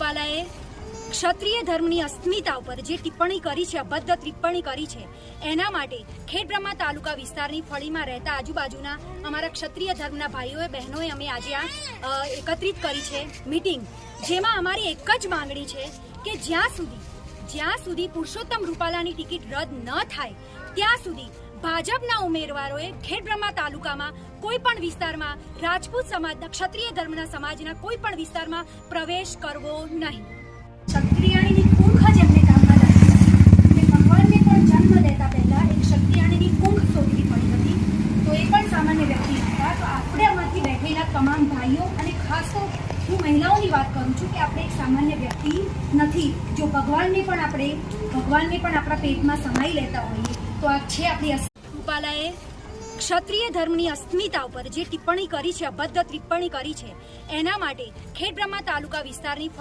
રૂપાલાએ ક્ષત્રિય ધર્મની અસ્મિતા ઉપર જે ટિપ્પણી કરી છે અભદ્ર ટિપ્પણી કરી છે, એના માટે ખેડબ્રહ્મા તાલુકા વિસ્તારની ફળીમાં રહેતા આજુબાજુના અમારા ક્ષત્રિય ધર્મના ભાઈઓએ, બહેનોએ અમે આજે આ એકત્રિત કરી છે મીટિંગ, જેમાં અમારી એક જ માંગણી છે કે જ્યાં સુધી જ્યાં સુધી પુરુષોત્તમ રૂપાલાની ટિકિટ રદ ન થાય, ત્યાં સુધી ભાજપના ઉમેદવારોએ ખેડબ્રહ્મા તાલુકામાં કોઈ પણ વિસ્તારમાં રાજપૂત સમાજના ક્ષત્રિય ધર્મના સમાજના કોઈ પણ વિસ્તારમાં પ્રવેશ કરવો નહીં. ક્ષત્રિયાણીની કુંખ જ એમને કામમાં લાગી ભગવાનને પણ જન્મ લેતા પહેલા એક ક્ષત્રિયાણીની કુંખ શોધવી પડી હતી. તો એ પણ સામાન્ય વ્યક્તિ હતા. તો આપણે આમાંથી બેઠેલા તમામ ભાઈઓ અને ખાસ તો હું મહિલાઓની વાત કરું છું કે આપણે એક સામાન્ય વ્યક્તિ નથી. જો ભગવાનને પણ આપણે, ભગવાનને પણ આપણા પેટમાં સમાઈ લેતા હોઈએ, તો આ છે આપણી રૂપાલાએ ક્ષત્રિય ધર્મની અસ્મિતા ઉપર જે ટિપ્પણી કરી છે, અભદ્ર ટિપ્પણી કરી છે, એના માટે ખેડબ્રહ્મા તાલુકા વિસ્તારની